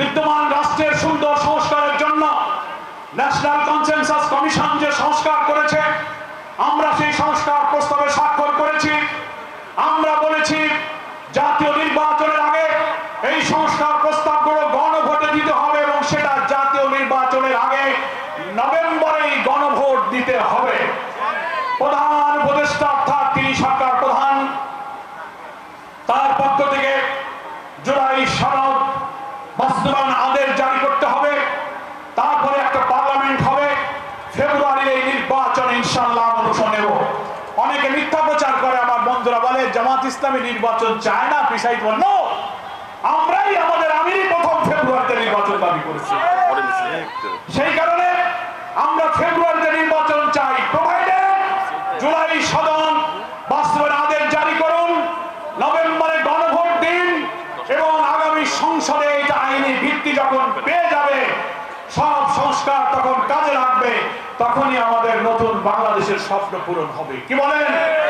বিদ্যমান রাষ্ট্রের সুন্দর সংস্কারের জন্য ন্যাশনাল কনসেনসাস কমিশন যে সংস্কার করেছে, আমরা সেই সংস্কার প্রস্তাবে স্বাক্ষর করেছি। আমরা বলেছি, জাতীয় নির্বাচনের আগে এই সংস্কার প্রস্তাবগুলো গণভোটে দিতে হবে এবং সেটা জাতীয় নির্বাচনের আগে নভেম্বরেই গণভোট দিতে হবে। প্রধান উপদেষ্টা অর্থাৎ তিনি সরকার প্রধান তার পক্ষ থেকে জুলাই সনদ বাস্তবায়ন আদেশ জারি করতে হবে তারপরে একটা পার্লামেন্ট হবে। ফেব্রুয়ারির এই নির্বাচন ইনশাল্লাহ অংশ নেব। অনেকে মিথ্যা প্রচার করে, আমার বন্ধুরা বলে, জামাত ইসলামী নির্বাচন চায় না বল No! আমরাই আমাদের আমিরই প্রথম ফেব্রুয়ারিতে নির্বাচন দাবি করেছি। সেই কারণে আমরা ফেব্রুয়ারিতে নির্বাচন চাই। জুলাই সদন বাস্তবের আদেশ জারি করুন। নভেম্বরে গণভোট দিন এবং আগামী সংসদে এটা আইনি ভিত্তি যখন পেয়ে যাবে সব সংস্কার তখন কাজে লাগবে তখনই আমাদের নতুন বাংলাদেশের স্বপ্ন পূরণ হবে। কি বলেন?